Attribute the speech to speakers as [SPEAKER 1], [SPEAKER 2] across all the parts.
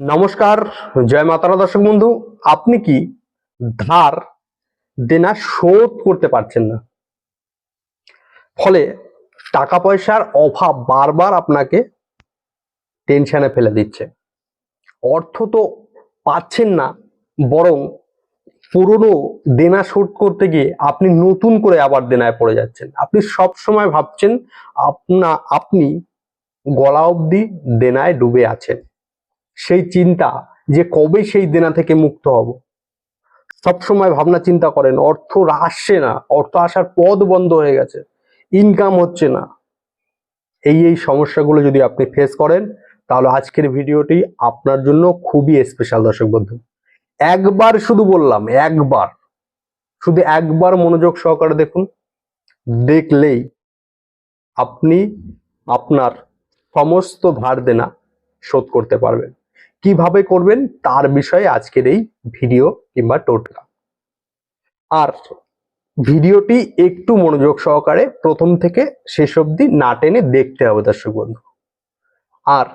[SPEAKER 1] নমস্কার, জয় মাতারা দর্শক বন্ধু। আপনি কি ধার দেনা শোধ করতে পারছেন না? ফলে টাকা পয়সার অভাব বারবার আপনাকে টেনশনে ফেলে দিচ্ছে। অর্থ তো পাচ্ছেন না, বরং পুরনো দেনা শোধ করতে গিয়ে আপনি নতুন করে আবার দেনায় পড়ে যাচ্ছেন। আপনি সব সময় ভাবছেন, আপনা, আপনি গলা অবধি দেনায় ডুবে আছেন। সেই চিন্তা যে কবে সেই দেনা থেকে মুক্ত হব। সবসময় ভাবনা চিন্তা করেন, অর্থ আসছে না, অর্থ আসার পথ বন্ধ হয়ে গেছে ইনকাম হচ্ছে না। এই এই সমস্যাগুলো যদি আপনি ফেস করেন, তাহলে আজকের ভিডিওটি আপনার জন্য খুবই স্পেশাল দর্শক বন্ধু। একবার শুধু বললাম, একবার। শুধু একবার মনোযোগ সহকারে দেখুন, দেখলেই আপনি আপনার সমস্ত ধার দেনা শোধ করতে পারবেন। কীভাবে করবেন তার বিষয়ে আজকের এই ভিডিও কিংবা টোটকা। আর ভিডিওটি একটু মনোযোগ সহকারে প্রথম থেকে শেষ অবধি না টেনে দেখতে হবে, দর্শক বন্ধু। আর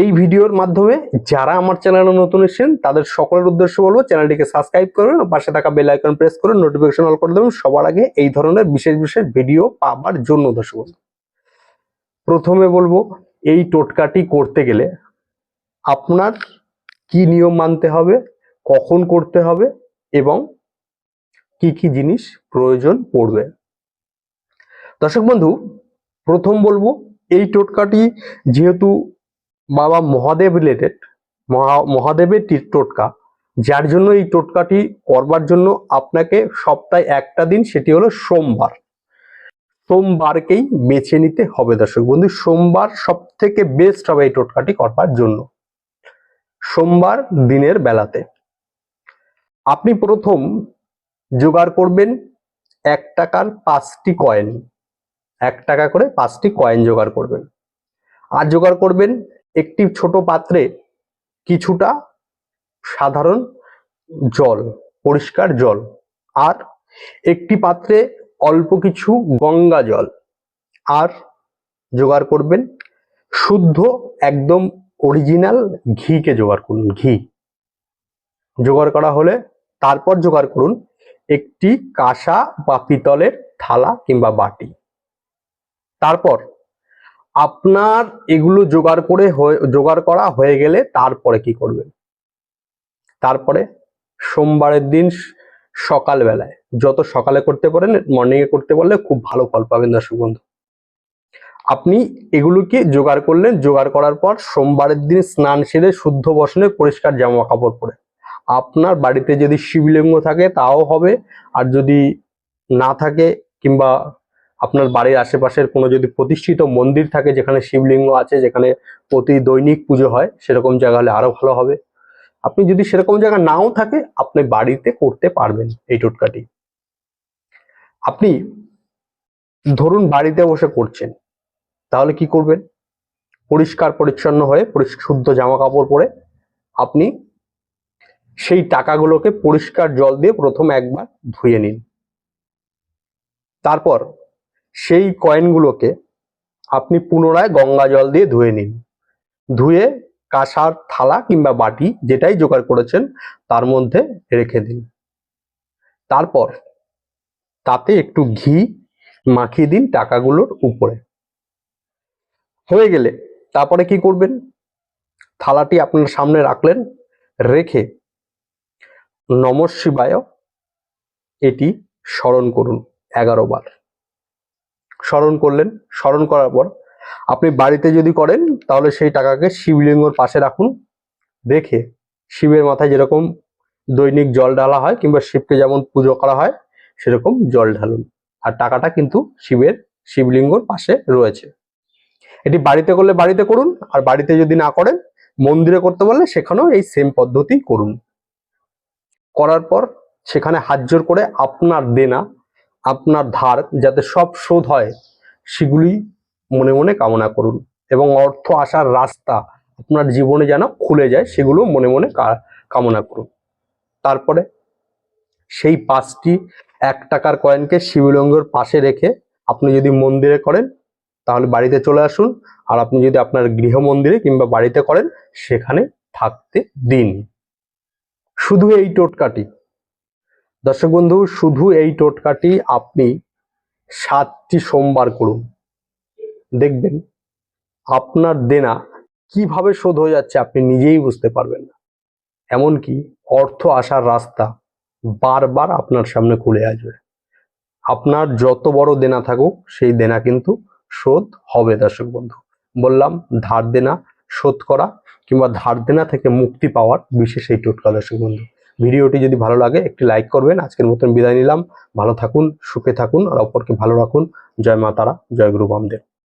[SPEAKER 1] এই ভিডিওর মাধ্যমে যারা আমার চ্যানেলে নতুন এসেছেন, তাদের সকলের উদ্দেশ্য বলব চ্যানেলটিকে সাবস্ক্রাইব করবেন পাশে থাকা বেল আইকন প্রেস করে নোটিফিকেশন অল করে দেবেন। সবার আগে এই ধরনের বিশেষ বিশেষ ভিডিও পাবার জন্য, দর্শক বন্ধু। প্রথমে বলব এই টোটকাটি করতে গেলে আপনার কি নিয়ম মানতে হবে, কখন করতে হবে এবং কি কি জিনিস প্রয়োজন পড়বে। দর্শক বন্ধু, প্রথম বলব, এই টোটকাটি যেহেতু বাবা মহাদেব রিলেটেড মহা, মহাদেবের টোটকা, যার জন্য এই টোটকাটি করবার জন্য আপনাকে সপ্তাহে একটা দিন, সেটি হলো সোমবার। সোমবারকেই বেছে নিতে হবে দর্শক বন্ধু, সোমবার সব থেকে বেস্ট হবে এই টোটকাটি করবার জন্য। সোমবার দিনের বেলাতে। আপনি প্রথম জোগাড় করবেন এক টাকার পাঁচটি কয়েন এক টাকা করে পাঁচটি কয়েন জোগাড় করবেন। আর জোগাড় করবেন একটি ছোট পাত্রে কিছুটা সাধারণ জল, পরিষ্কার জল। আর একটি পাত্রে অল্প কিছু গঙ্গা জল। আর জোগাড় করবেন শুদ্ধ, একদম অরিজিনাল ঘিকে জোগাড় করুন, ঘি। জোগাড় করা হলে তারপর জোগাড় করুন একটি কাঁসা বা পিতলের থালা কিংবা বাটি। তারপর আপনার এগুলো জোগাড় করে জোগাড় করা হয়ে গেলে তারপরে কি করবেন? তারপরে সোমবারের দিন সকালবেলায়, যত সকালে করতে পারেন মর্নিং এ করতে পারলে খুব ভালো ফল পাবেন দর্শক বন্ধু। আপনি এগুলোকে জোগাড় করলেন, জোগাড় করার পর সোমবারের দিন স্নান সেরে শুদ্ধ বসনে পরিষ্কার জামা কাপড় পরে। আপনার বাড়িতে যদি শিবলিঙ্গ থাকে তাও হবে, আর যদি না থাকে কিংবা আপনার বাড়ির আশেপাশের কোনো যদি প্রতিষ্ঠিত মন্দির থাকে যেখানে শিবলিঙ্গ আছে, যেখানে প্রতি দৈনিক পুজো হয়, সেরকম জায়গা হলে আরও ভালো হবে। আপনি যদি সেরকম জায়গা নাও থাকে, আপনি বাড়িতে করতে পারবেন এই টোটকাটি। আপনি ধরুন বাড়িতে বসে করছেন। তাহলে কি করবেন? পরিষ্কার পরিচ্ছন্ন হয়ে শুদ্ধ জামা কাপড় পরে আপনি সেই টাকাগুলোকে পরিষ্কার জল দিয়ে প্রথম একবার ধুয়ে নিন। তারপর সেই কয়েনগুলোকে আপনি পুনরায় গঙ্গা জল দিয়ে ধুয়ে নিন। ধুয়ে কাঁসার থালা কিংবা বাটি যেটাই জোগাড় করেছেন তার মধ্যে রেখে দিন। তারপর তাতে একটু ঘি মাখিয়ে দিন টাকাগুলোর উপরে। হয়ে গেলে তারপরে কি করবেন? থালাটি আপনার সামনে রাখলেন, রেখে নম শিবায় এটি স্মরণ করুন এগারো বার। স্মরণ করলেন, স্মরণ করার পর আপনি বাড়িতে যদি করেন, তাহলে সেই টাকাকে শিবলিঙ্গর পাশে রাখুন, রেখে শিবের মাথায় যেরকম দৈনিক জল ঢালা হয় কিংবা শিবকে যেমন পুজো করা হয়, সেরকম জল ঢালুন। আর টাকাটা কিন্তু শিবের শিবলিঙ্গর পাশে রয়েছে। এটি বাড়িতে করলে বাড়িতে করুন, আর বাড়িতে যদি না করেন, মন্দিরে করতে পারলে সেখানেও এই সেম পদ্ধতি করুন। করার পর সেখানে হাত করে আপনার দেনা, আপনার ধার যাতে সব শোধ হয়, সেগুলি মনে মনে কামনা করুন এবং অর্থ আসার রাস্তা আপনার জীবনে যেন খুলে যায়, সেগুলো মনে মনে কামনা করুন। তারপরে সেই পাঁচটি এক টাকার কয়েনকে শিবলিঙ্গের পাশে রেখে আপনি যদি মন্দিরে করেন তাহলে বাড়িতে চলে আসুন। আর আপনি যদি আপনার গৃহ মন্দিরে কিংবা বাড়িতে করেন, সেখানে থাকতে দিন। শুধু এই টোটকাটি। দর্শক বন্ধু, শুধু এই টোটকাটি আপনি সাতটি সোমবার করুন। দেখবেন আপনার দেনা কীভাবে শোধ হয়ে যাচ্ছে আপনি নিজেই বুঝতে পারবেন না। এমনকি অর্থ আসার রাস্তা বারবার আপনার সামনে খুলে আসবে। আপনার যত বড় দেনা থাকুক, সেই দেনা কিন্তু শোধ হবে দর্শক বন্ধু। বললাম, ধার দেনা শোধ করা কিংবা ধার দেনা থেকে মুক্তি পাওয়ার বিশেষ এই টোটকা দর্শক বন্ধু। ভিডিওটি যদি ভালো লাগে, একটি লাইক করবেন। আজকের মতন বিদায় নিলাম। ভালো থাকুন, সুখে থাকুন, আর অপরকে ভালো রাখুন। জয় মা তারা, জয় গুরু বামদেব।